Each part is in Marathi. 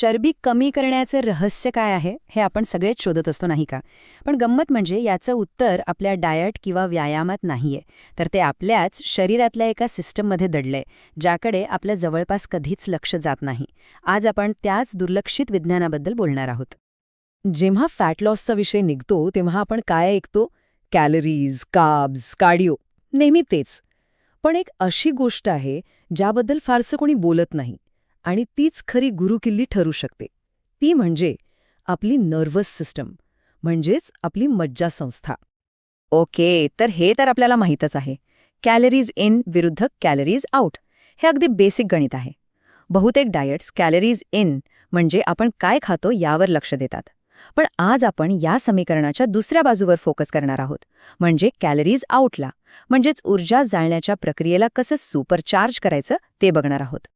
चरबी कमी करण्याचे रहस्य काय आहे हे आपण सगळेच शोधत असतो नाही का? पण गंमत म्हणजे याचं उत्तर आपल्या डायट किंवा व्यायामात नाहीये. तर ते आपल्याच शरीरातल्या एका सिस्टममध्ये दडलंय ज्याकडे आपल्या जवळपास कधीच लक्ष जात नाही. आज आपण त्याच दुर्लक्षित विज्ञानाबद्दल बोलणार आहोत. जेव्हा फॅट लॉसचा विषय निघतो तेव्हा आपण काय ऐकतो? कॅलरीज काब्स कार्डिओ नेहमी तेच. पण एक अशी गोष्ट आहे ज्याबद्दल फारसं कोणी बोलत नाही. आणि तीच खरी गुरुकिल्ली ठरू शकते. ती म्हणजे आपली नर्वस सिस्टम म्हणजेच आपली मज्जा संस्था ओके तर हे तर आपल्याला माहीतच आहे. कॅलरीज इन विरुद्ध कॅलरीज आउट हे अगदी बेसिक गणित आहे. बहुतेक डायट्स कॅलरीज इन म्हणजे आपण काय खातो यावर लक्ष देतात. पण आज आपण या समीकरणाच्या दुसऱ्या बाजूवर फोकस करणार आहोत. म्हणजे कॅलरीज आउटला म्हणजेच ऊर्जा जाळण्याच्या प्रक्रियेला कसं सुपरचार्ज करायचं ते बघणार आहोत.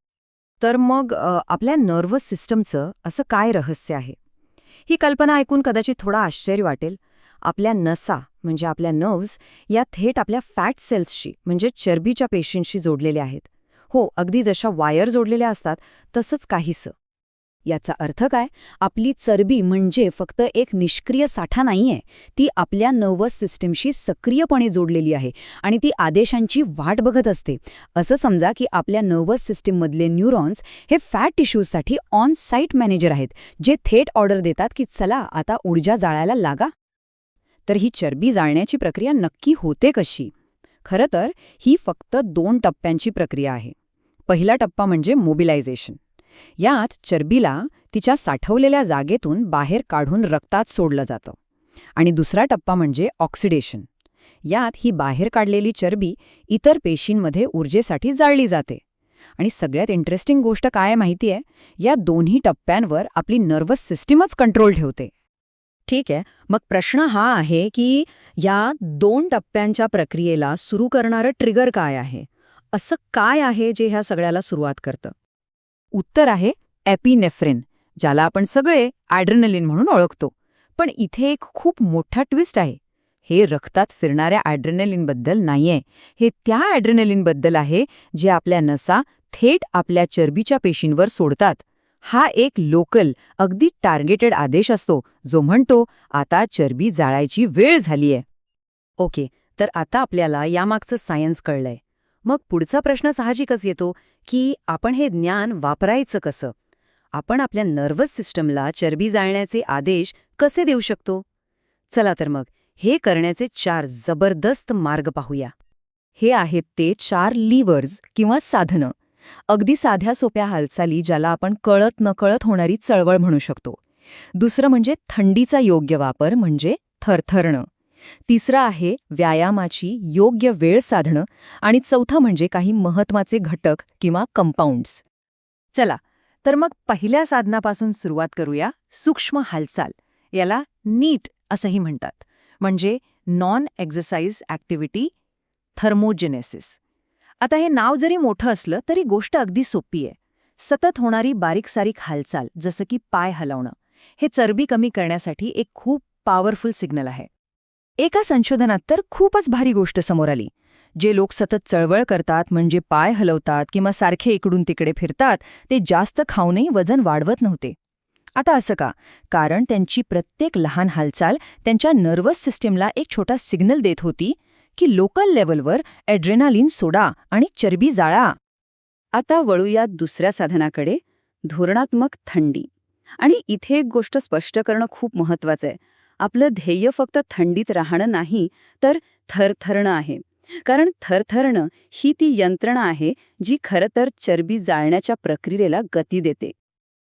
तर मग आपल्या नर्वस सिस्टमचं असं काय रहस्य आहे? ही कल्पना ऐकून कदाचित थोडा आश्चर्य वाटेल. आपल्या नसा म्हणजे आपल्या नर्व्स या थेट आपल्या फॅट सेल्सशी म्हणजे चरबीच्या पेशींशी जोडलेल्या आहेत. हो अगदी जशा वायर जोडलेल्या असतात तसंच काहीसं. याचा अर्थ काय? आपली चरबी म्हणजे फक्त एक निष्क्रिय साठा नाहीये. ती आपल्या नर्वस सिस्टमशी सक्रियपणे जोडलेली आहे आणि ती आदेशांची वाट बघत असते. असं समजा की आपल्या नर्वस सिस्टीममधले न्यूरॉन्स हे फॅट टिश्यूजसाठी ऑन साईट मॅनेजर आहेत जे थेट ऑर्डर देतात की चला आता ऊर्जा जाळायला लागा. तर ही चरबी जाळण्याची प्रक्रिया नक्की होते कशी? खरं तर ही फक्त दोन टप्प्यांची प्रक्रिया आहे. पहिला टप्पा म्हणजे मोबिलायझेशन. यात चरबीला तिच्या साठवलेल्या जागेतून बाहेर काढून रक्तात सोडलं जातं. आणि दुसरा टप्पा म्हणजे ऑक्सिडेशन. यात ही बाहेर काढलेली चरबी इतर पेशींमध्ये ऊर्जेसाठी जाळली जाते. आणि सगळ्यात इंटरेस्टिंग गोष्ट काय माहितीये या दोन्ही टप्प्यांवर आपली नर्वस सिस्टीमच कंट्रोल ठेवते. ठीक आहे. मग प्रश्न हा आहे की या दोन टप्प्यांच्या प्रक्रियेला सुरू करणारं ट्रिगर काय आहे? असं काय आहे जे ह्या सगळ्याला सुरुवात करतं? उत्तर आहे ॲपिनेफ्रिन ज्याला आपण सगळे ॲड्रेनलिन म्हणून ओळखतो. पण इथे एक खूप मोठा ट्विस्ट आहे. हे रक्तात फिरणाऱ्या ॲड्रेनलिनबद्दल नाहीये. हे त्या ॲड्रेनलिनबद्दल आहे जे आपल्या नसा थेट आपल्या चरबीच्या पेशींवर सोडतात. हा एक लोकल अगदी टार्गेटेड आदेश असतो जो म्हणतो आता चरबी जाळायची वेळ झालीय. ओके तर आता आपल्याला यामागचं सायन्स कळलंय. मग पुढचा प्रश्न साहजिकच येतो की आपण हे ज्ञान वापरायचं कसं? आपण आपल्या नर्वस सिस्टमला चरबी जाळण्याचे आदेश कसे देऊ शकतो? चला तर मग हे करण्याचे चार जबरदस्त मार्ग पाहूया. हे आहेत ते चार लिव्हर्स किंवा साधनं. अगदी साध्या सोप्या हालचाली ज्याला आपण कळत नकळत होणारी चळवळ म्हणू शकतो. दुसरं म्हणजे थंडीचा योग्य वापर म्हणजे थरथरणं. तिसरं आहे व्यायामाची योग्य वेळ साधणं आणि चौथं म्हणजे काही महत्त्वाचे घटक किंवा कंपाऊंड्स चला तर मग पहिल्या साधनापासून सुरुवात करूया सूक्ष्म हालचाल. याला नीट असंही म्हणतात. म्हणजे नॉन एक्झरसाइज ॲक्टिव्हिटी थर्मोजेनेसिस आता हे नाव जरी मोठं असलं तरी गोष्ट अगदी सोपी आहे. सतत होणारी बारीक सारीक हालचाल जसं की पाय हलवणं हे चरबी कमी करण्यासाठी एक खूप पॉवरफुल सिग्नल आहे. एका संशोधनात तर खूपच भारी गोष्ट समोर आली. जे लोक सतत चळवळ करतात म्हणजे पाय हलवतात किंवा सारखे इकडून तिकडे फिरतात ते जास्त खाऊनही वजन वाढवत नव्हते. आता असं का? कारण त्यांची प्रत्येक लहान हालचाल त्यांच्या नर्वस सिस्टीमला एक छोटा सिग्नल देत होती की लोकल लेवलवर ॲड्रेनालिन सोडा आणि चरबी जाळा. आता वळूया दुसऱ्या साधनाकडे धोरणात्मक थंडी. आणि इथे एक गोष्ट स्पष्ट करणं खूप महत्वाचं आहे. आपलं ध्येय फक्त थंडीत राहणं नाही तर थरथरणं आहे. कारण थरथरणं ही ती यंत्रणा आहे जी खरं तर चरबी जाळण्याच्या प्रक्रियेला गती देते.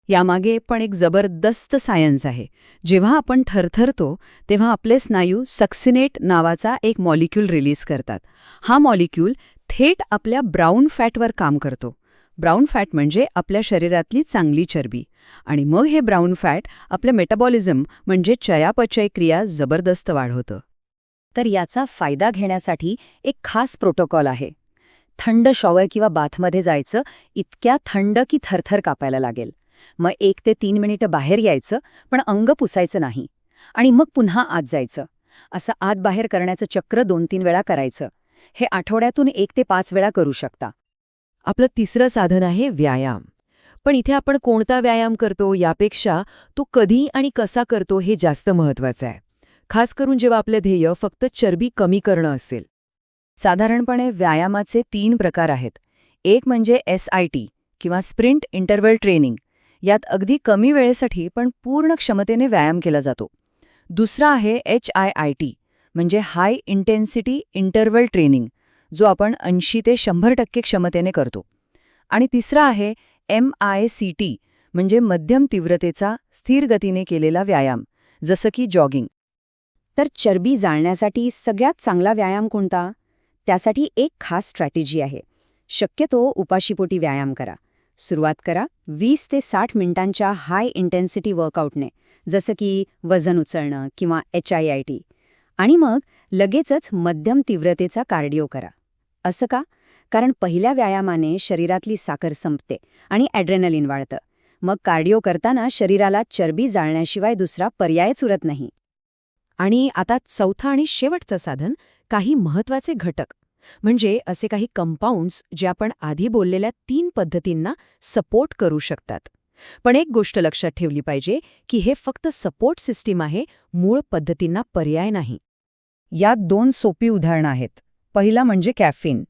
यामागे पण एक जबरदस्त सायन्स आहे. जेव्हा आपण थरथरतो तेव्हा आपले स्नायू सक्सिनेट नावाचा एक मॉलिक्यूल रिलीज करतात. हा मॉलिक्यूल थेट आपल्या ब्राऊन फॅटवर काम करतो. ब्राऊन फॅट म्हणजे आपल्या शरीरातली चांगली चरबी. आणि मग हे ब्राऊन फॅट आपलं मेटाबॉलिझम म्हणजे चयापचय क्रिया जबरदस्त वाढवतं. तर याचा फायदा घेण्यासाठी एक खास प्रोटोकॉल आहे. थंड शॉवर किंवा बाथमध्ये जायचं इतक्या थंड की थरथर कापायला लागेल. मग एक ते तीन मिनिटं बाहेर यायचं पण अंग पुसायचं नाही. आणि मग पुन्हा आत जायचं. असं आत बाहेर करण्याचं चक्र दोन तीन वेळा करायचं. हे आठवड्यातून एक ते पाच वेळा करू शकता. आपलं तिसरं साधन आहे व्यायाम. पण इथे आपण कोणता व्यायाम करतो यापेक्षा तो कधी आणि कसा करतो हे जास्त महत्वाचं आहे. खास करून जेव्हा आपलं ध्येय फक्त चरबी कमी करणं असेल. साधारणपणे व्यायामाचे तीन प्रकार आहेत. एक म्हणजे एस आय टी किंवा स्प्रिंट इंटरवल ट्रेनिंग. यात अगदी कमी वेळेसाठी पण पूर्ण क्षमतेने व्यायाम केला जातो. दुसरा आहे एच आय आय टी म्हणजे हाय इंटेन्सिटी इंटरवल ट्रेनिंग जो आपण ऐंशी ते शंभर टक्के क्षमतेने करतो. आणि तिसरा आहे एम आय सी टी म्हणजे मध्यम तीव्रतेचा स्थिर गतीने केलेला व्यायाम जसं की जॉगिंग. तर चरबी जाळण्यासाठी सगळ्यात चांगला व्यायाम कोणता? त्यासाठी एक खास स्ट्रॅटेजी आहे. शक्यतो उपाशीपोटी व्यायाम करा. सुरुवात करा वीस ते साठ मिनिटांच्या हाय इंटेन्सिटी वर्कआउटने जसं की वजन उचलणं किंवा एच आय आय टी. आणि मग लगेचच मध्यम तीव्रतेचा कार्डिओ करा. असं का? कारण पहिल्या व्यायामाने शरीरातली साखर संपते आणि ॲड्रेनलिन वाढतं. मग कार्डिओ करताना शरीराला चरबी जाळण्याशिवाय दुसरा पर्यायच उरत नाही. आणि आता चौथं आणि शेवटचं साधन काही महत्त्वाचे घटक. म्हणजे असे काही कंपाऊंड्स जे आपण आधी बोललेल्या तीन पद्धतींना सपोर्ट करू शकतात. पण एक गोष्ट लक्षात ठेवली पाहिजे की हे फक्त सपोर्ट सिस्टीम आहे मूळ पद्धतींना पर्याय नाही. यात दोन सोपी उदाहरणं आहेत. पहिला म्हणजे कॅफिन.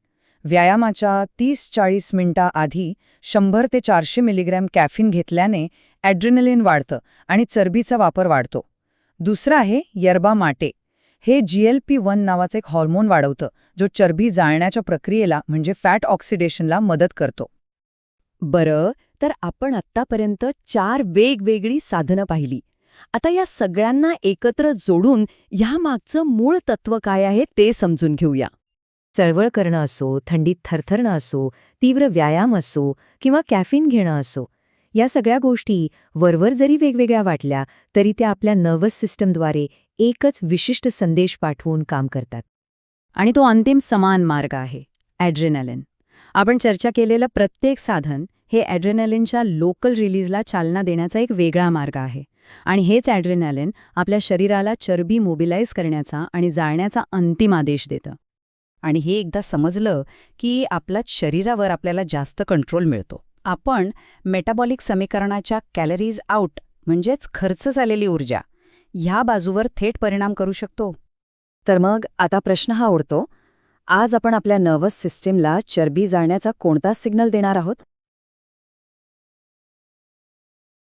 व्यायामाच्या तीस चाळीस मिनिटाआधी शंभर ते चारशे मिलीग्रॅम कॅफिन घेतल्याने ॲड्रिनलिन वाढतं आणि चरबीचा वापर वाढतो. दुसरं आहे यर्बा माटे. हे जी एल पी वन नावाचं एक हॉर्मोन वाढवतं जो चरबी जाळण्याच्या प्रक्रियेला म्हणजे फॅट ऑक्सिडेशनला मदत करतो. बरं तर आपण आत्तापर्यंत चार वेगवेगळी साधनं पाहिली. आता या सगळ्यांना एकत्र जोडून ह्यामागचं मूळ तत्व काय आहे ते समजून घेऊया. चळवळ करणं असो थंडीत थरथरणं असो तीव्र व्यायाम असो किंवा कॅफिन घेणं असो या सगळ्या गोष्टी वरवर जरी वेगवेगळ्या वाटल्या तरी त्या आपल्या नर्वस सिस्टमद्वारे एकच विशिष्ट संदेश पाठवून काम करतात. आणि तो अंतिम समान मार्ग आहे ॲड्रेनॅलिन. आपण चर्चा केलेलं प्रत्येक साधन हे ॲड्रेनॅलिनच्या लोकल रिलीजला चालना देण्याचा एक वेगळा मार्ग आहे. आणि हेच ॲड्रेनॅलिन आपल्या शरीराला चरबी मोबिलाइज करण्याचा आणि जाळण्याचा अंतिम आदेश देतं. आणि हे एकदा समजलं की आपल्या शरीरावर आपल्याला जास्त कंट्रोल मिळतो. आपण मेटाबॉलिक समीकरणाच्या कॅलरीज आउट म्हणजेच खर्च झालेली ऊर्जा ह्या बाजूवर थेट परिणाम करू शकतो. तर मग आता प्रश्न हा उडतो आज आपण आपल्या नर्वस सिस्टीमला चरबी जाळण्याचा कोणता सिग्नल देणार आहोत?